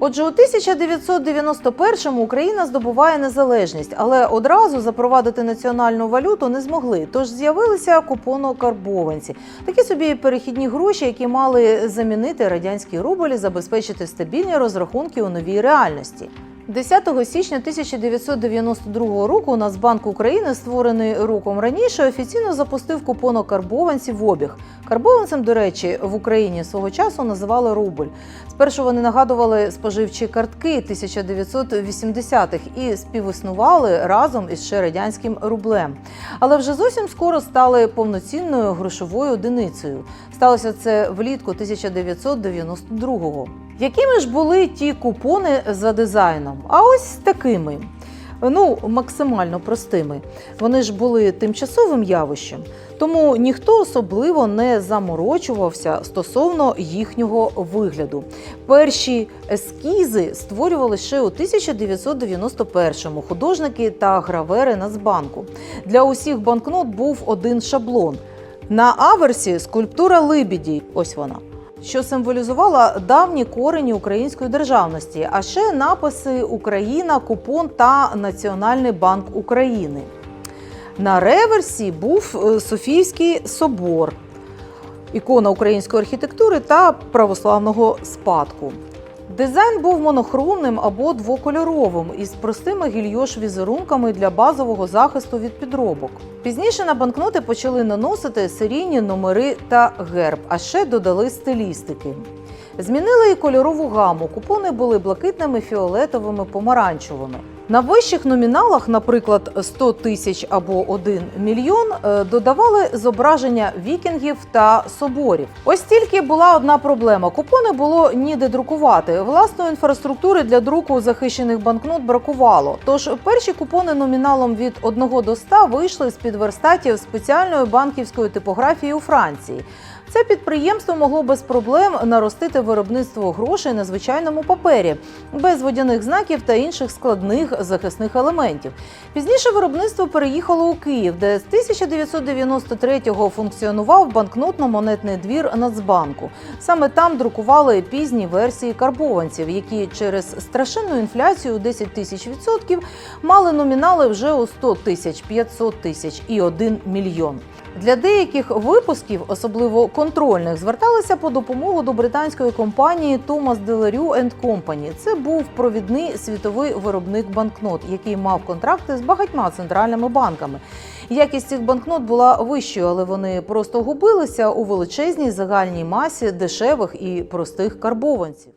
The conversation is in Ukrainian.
Отже, у 1991-му Україна здобуває незалежність, але одразу запровадити національну валюту не змогли. Тож з'явилися купонокарбованці, такі собі перехідні гроші, які мали замінити радянський рубль і забезпечити стабільні розрахунки у новій реальності. 10 січня 1992 року Нацбанк України, створений роком раніше, офіційно запустив купонок карбованців в обіг. Карбованцем, до речі, в Україні свого часу називали рубль. Спершу вони нагадували споживчі картки 1980-х і співіснували разом із ще радянським рублем. Але вже зовсім скоро стали повноцінною грошовою одиницею. Сталося це влітку 1992-го. Якими ж були ті купони за дизайном? А ось такими. Ну, максимально простими. Вони ж були тимчасовим явищем, тому ніхто особливо не заморочувався стосовно їхнього вигляду. Перші ескізи створювали ще у 1991-му художники та гравери Нацбанку. Для усіх банкнот був один шаблон. На аверсі скульптура Либіді. Ось вона що символізувала давні корені української державності, а ще написи Україна, купон та Національний банк України. На реверсі був е, Софійський собор, ікона української архітектури та православного спадку. Дизайн був монохромним або двокольоровим із простими гільйош візерунками для базового захисту від підробок. Пізніше на банкноти почали наносити серійні номери та герб, а ще додали стилістики. Змінили і кольорову гаму. Купони були блакитними, фіолетовими, помаранчевими. На вищих номіналах, наприклад, 100 тисяч або 1 мільйон, е, додавали зображення вікінгів та соборів. Ось тільки була одна проблема: купони було ніде друкувати. Власної інфраструктури для друку захищених банкнот бракувало. Тож перші купони номіналом від 1 до 100 вийшли з під верстатів спеціальної банківської типографії у Франції. Це підприємство могло без проблем наростити виробництво грошей на звичайному папері, без водяних знаків та інших складних захисних елементів. Пізніше виробництво переїхало у Київ, де з 1993-го функціонував банкнотно-монетний двір Нацбанку. Саме там друкували пізні версії карбованців, які через страшенну інфляцію у 10 тисяч відсотків мали номінали вже у 100 тисяч, 500 тисяч і 1 мільйон. Для деяких випусків, особливо контрольних, зверталися по допомогу до британської компанії Thomas Delarue Company. Це був провідний світовий виробник банкнот, який мав контракти з багатьма центральними банками. Якість цих банкнот була вищою, але вони просто губилися у величезній загальній масі дешевих і простих карбованців.